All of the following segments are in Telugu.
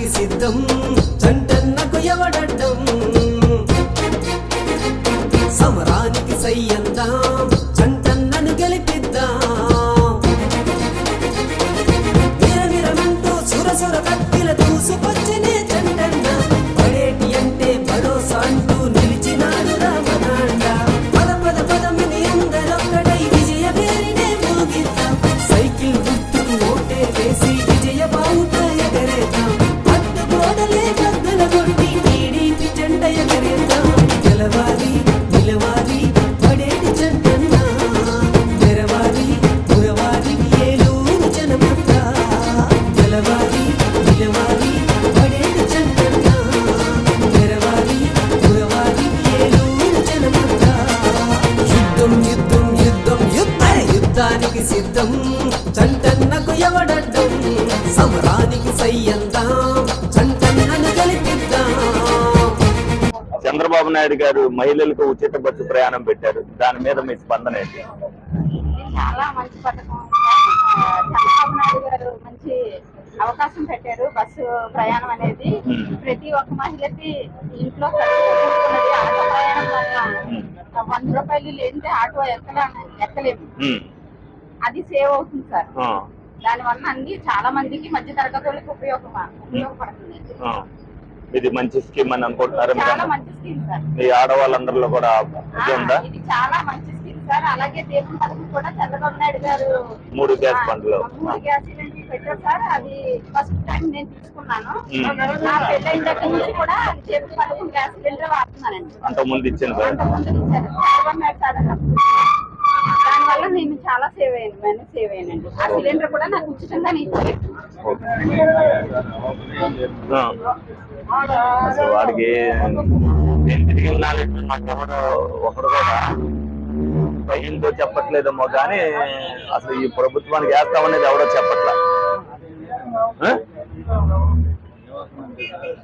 సిద్ధం. చంటన్నకు ఎవడడ్డం చంద్రబాబు నాయుడు గారు మహిళలకు ఉచిత బస్సు ప్రయాణం పెట్టారు. దాని మీద మీ స్పందన ఏంటి? చాలా మంచి పథకం చంద్రబాబు నాయుడు గారు మంచి అవకాశం పెట్టారు బస్సు ప్రయాణం అనేది. ప్రతి ఒక్క మహిళకి ఇంట్లో ఆటో ప్రయాణం వల్ల వంద రూపాయలు లేదంటే ఆటో ఎక్కలే ఎక్కలేము అది సేవ్ అవుతుంది సార్. దాని వల్ల అన్ని చాలా మందికి మధ్య తరగతి వాళ్ళకి ఉపయోగం ఉపయోగపడుతుంది. ఇది మంచి స్కీమ్ అని అనుకుంటున్నారా చాలా మంచి స్కీమ్ సార్. మీ ఆడవాళ్ళందరిలో కూడా ఉందా? ఇది చాలా మంచి స్కీమ్ సార్. అలాగే దీపం పథకం కూడా చంద్రబాబు నాయుడు గారు మూడు గ్యాస్ ఆ, బండ్లు. మూడు గ్యాస్ పెట్టారు సార్. అది ఫస్ట్ టైం నేను తీసుకున్నాను. మ్మ్. నా పెళ్ళైన దగ్గర నుంచి కూడా పథకం గ్యాస్ సిలిండర్ వాడుతున్నానండి. అంత ముందు ఇచ్చింది అంత ముందు ఇచ్చారు. చంద్రబాబు నాయుడు సార్ వల్ల నేను చాలా సేవ్ అయ్యాను నేను సేవ్ అయ్యానండి. ఆ సిలిండర్ కూడా నాకు ఉచితంగా ఇచ్చారు. అసలు వాడికి నేను తిరిగి నాలెడ్జ్ మాకు ఎవరు ఒకరు కూడా భయంతో చెప్పట్లేదేమో కానీ అసలు ఈ ప్రభుత్వానికి వేస్తామనేది ఎవరో చెప్పట్లే.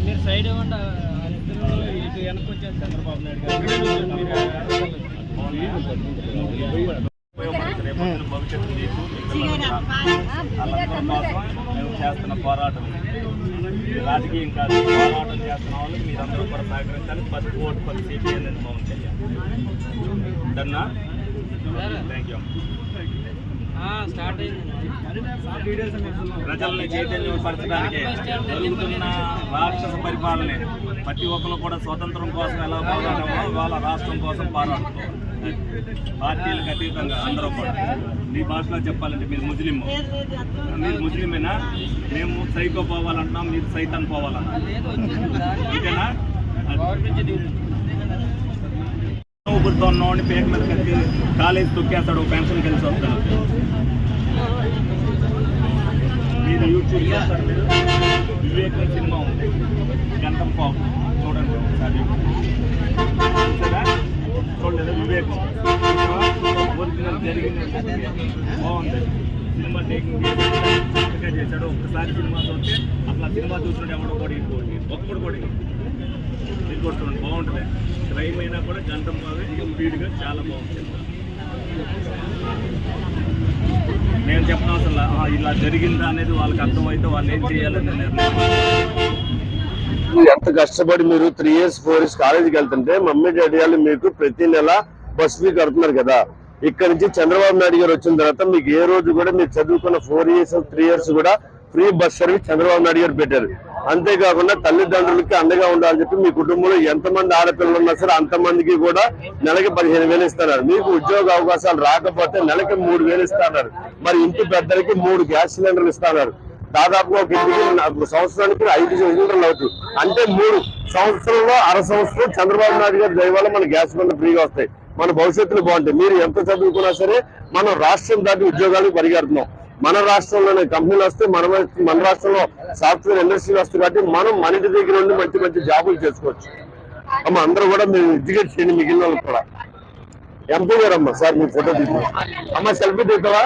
మీరు సైడ్ ఇవ్వండి వాళ్ళిద్దరూ ఇటు వెనక్కి వచ్చేస్తారు చంద్రబాబు నాయుడు గారు రేపొద్దున భవిష్యత్తు నీకు మేము చేస్తున్న పోరాటం రాజకీయం కాదు పోరాటం చేస్తున్న వాళ్ళు మీరందరూ కూడా సహకరించాలి ఫస్ట్ ఓటు ఫస్ట్ సిపి అనేది పవన్ కళ్యాణ్ డన్నా థ్యాంక్ యూ ప్రజల్ని చైతన్యపరచడానికి జరుగుతున్న రాక్షస పరిపాలన ప్రతి ఒక్కరు కూడా స్వతంత్రం కోసం ఎలా పోరాటమో వాళ్ళ రాష్ట్రం కోసం పోరాడుతారు పార్టీలకు అతీతంగా అందరూ కూడా. మీ భాషలో చెప్పాలంటే మీరు ముస్లిం. మీరు ముస్లిమేనా? మేము సైకో పోవాలంటున్నాం మీరు సైతాన్ పోవాలన్నా అంతేనా ఊపిరితో ఉన్నవాడిని పేక మీద కలిసి కాలేజ్ తొక్కేస్తాడు పెన్షన్ కలిసి వస్తాడు. మీరు యూట్యూబ్ చేస్తారు సినిమా ఉంది. గంటం పావు. చూడండి ఒకసారి. చూసారా? చూడలేదు వివేకం. ఒరిజినల్ జరిగింది. బాగుంది. సినిమా టేకింగ్ చేశాడు. ఒకసారి సినిమా చూస్తే అట్లా సినిమా చూసినట్టు ఎవడో కూడా ఇంకోటి. ఒక్కడు కూడా ఇంకోటి బాగుంటుంది. క్రైమ్ అయినా కూడా గంటం బాగా స్పీడ్గా చాలా బాగుంటుంది. నేను చెప్పిన అసలు ఇలా జరిగిందా అనేది వాళ్ళకి అర్థమైతే వాళ్ళు ఏం చేయాలని నిర్ణయం. ఎంత కష్టపడి మీరు త్రీ ఇయర్స్ ఫోర్ ఇయర్స్ కాలేజీకి వెళ్తుంటే మమ్మీ డాడీ వాళ్ళు మీకు ప్రతి నెల బస్ ఫీ కడుతున్నారు కదా. ఇక్కడ నుంచి చంద్రబాబు నాయుడు గారు వచ్చిన తర్వాత మీకు ఏ రోజు కూడా మీరు చదువుకున్న ఫోర్ ఇయర్స్ త్రీ ఇయర్స్ కూడా free bus service Chandrababu Naidu garu పెట్టారు. అంతేకాకుండా తల్లిదండ్రులకి అండగా ఉండాలని చెప్పి మీ కుటుంబంలో ఎంతమంది ఆడపిల్లలు ఉన్నా సరే అంతమందికి కూడా నెలకి పదిహేను వేలు ఇస్తున్నారు. మీకు ఉద్యోగ అవకాశాలు రాకపోతే నెలకి మూడు వేలు ఇస్తున్నారు. మరి ఇంటి పెద్దలకి మూడు గ్యాస్ సిలిండర్లు ఇస్తున్నారు. దాదాపుగా ఒక ఇంటికి సంవత్సరానికి ఐదు సిలిండర్లు అవుతాయి అంటే మూడు సంవత్సరంలో అర సంవత్సరం చంద్రబాబు నాయుడు గారి దయవల్ల మన గ్యాస్ బండ్లు ఫ్రీగా వస్తాయి. మన భవిష్యత్తులో బాగుంటాయి. మీరు ఎంత చదువుకున్నా సరే మనం రాష్ట్రం దాటి ఉద్యోగాలకు పరిగెడుతున్నాం. మన రాష్ట్రంలోనే కంపెనీలు వస్తే మన మన రాష్ట్రంలో సాఫ్ట్వేర్ ఇండస్ట్రీలు వస్తాయి కాబట్టి మనం మన ఇంటి దగ్గర ఉండి మంచి మంచి జాబులు చేసుకోవచ్చు. అమ్మ అందరూ కూడా మీరు ఎడ్యుకేట్ చేయండి మిగిలిన వాళ్ళకి కూడా. ఎంపీ గారు అమ్మ సార్ మీ ఫోటో తీసుకున్నాం అమ్మ సెల్ఫీ తీస్తావా?